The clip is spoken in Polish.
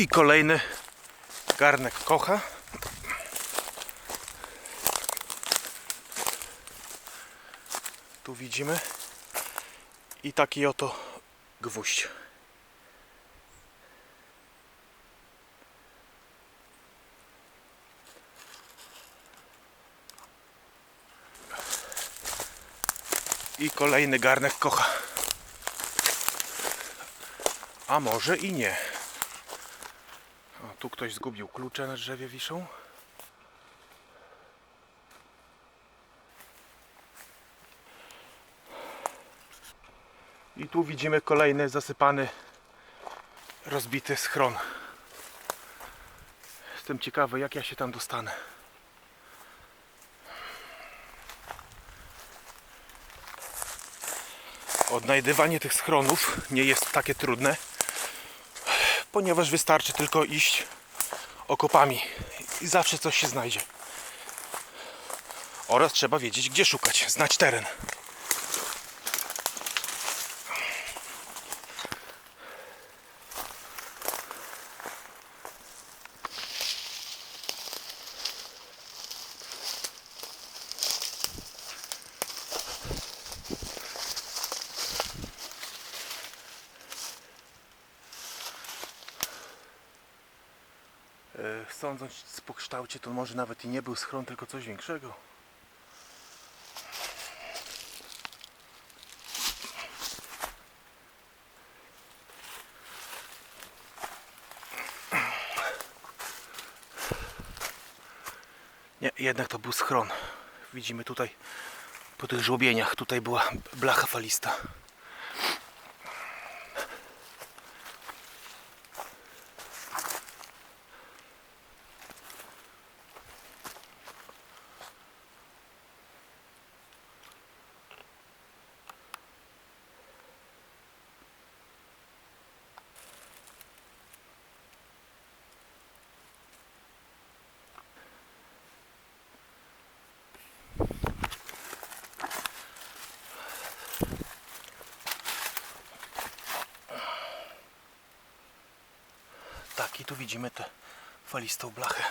I kolejny garnek kocha. Tu widzimy. I taki oto gwóźdź. I kolejny garnek kocha. A może i nie. Tu ktoś zgubił klucze na drzewie wiszą. I tu widzimy kolejny zasypany, rozbity schron. Jestem ciekawy, jak ja się tam dostanę. Odnajdywanie tych schronów nie jest takie trudne, ponieważ wystarczy tylko iść okopami i zawsze coś się znajdzie. Oraz trzeba wiedzieć, gdzie szukać, znać teren. Sądząc po kształcie, to może nawet i nie był schron, tylko coś większego. Nie, jednak to był schron. Widzimy tutaj po tych żłobieniach, tutaj była blacha falista. I tu widzimy tę falistą blachę.